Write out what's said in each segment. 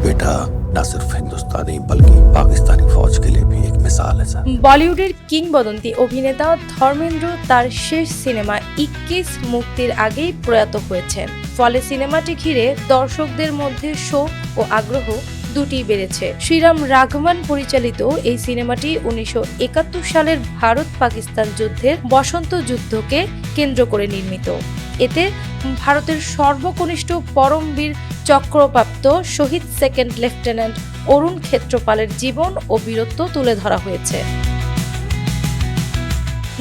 बेटा न सिर्फ हिंदुस्तानी बल्कि पाकिस्तानी फौज के लिए भी एक मिसाल है सर বলিউডের কিংবদন্তি অভিনেতা ধর্মেন্দ্র তার শেষ সিনেমা ইক্কিস মুক্তির আগেই প্রয়াত হয়েছেন ফলে সিনেমাটি ঘিরে দর্শকদের মধ্যে শোক ও আগ্রহ দুটি বেড়েছে শ্রীরাম রাঘবান পরিচালিত এই সিনেমাটি উনিশশো একাত্তর সালের ভারত পাকিস্তান যুদ্ধের বসন্ত যুদ্ধকে কেন্দ্র করে নির্মিত এতে ভারতের সর্বকনিষ্ঠ পরমবীর চক্রপ্রাপ্ত শহীদ সেকেন্ড লেফটেন্যান্ট অরুণ ক্ষেত্রপালের জীবন ও বীরত্ব তুলে ধরা হয়েছে।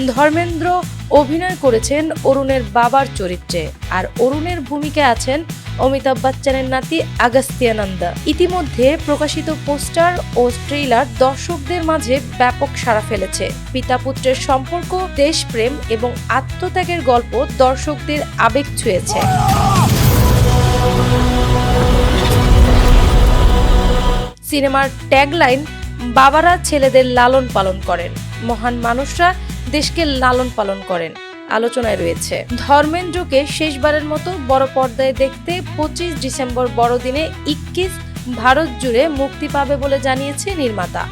ধর্মেন্দ্র অভিনয় করেছেন অরুণের বাবার চরিত্রে, আর অরুণের ভূমিকায় আছেন অমিতাভ বচ্চনের নাতি আগাস্তিয়ানন্দ। ইতিমধ্যে প্রকাশিত পোস্টার ও ট্রেইলার দর্শকদের মাঝে ব্যাপক সাড়া ফেলেছে। পিতা পুত্রের সম্পর্ক, দেশপ্রেম এবং আত্মত্যাগের গল্প দর্শকদের আবেগ ছুঁয়েছে। সিনেমার ট্যাগলাইন, বাবারা ছেলেদের লালন পালন করেন। মহান মানুষরা দেশকে লালন পালন করেন। আলোচনায় রয়েছে। ধর্মেন্দ্রকে শেষবারের মতো বড় পর্দায় দেখতে পঁচিশ ডিসেম্বর বড়দিনে ইক্কিস ভারত জুড়ে মুক্তি পাবে বলে জানিয়েছে নির্মাতা।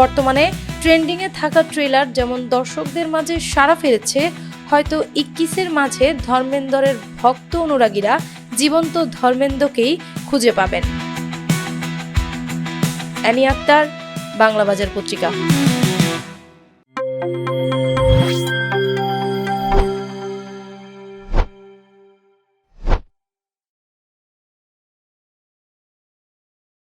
বর্তমানে ট্রেন্ডিংয়ে থাকা ট্রেলার যেমন দর্শকদের মাঝে সাড়া ফেলেছে, হয়তো ইক্কিসের মাঝে ধর্মেন্দ্রের ভক্ত অনুরাগীরা জীবন্ত ধর্মেন্দ্রকেই খুঁজে পাবেন। অ্যানি আক্তার বাংলা বাজার পত্রিকা।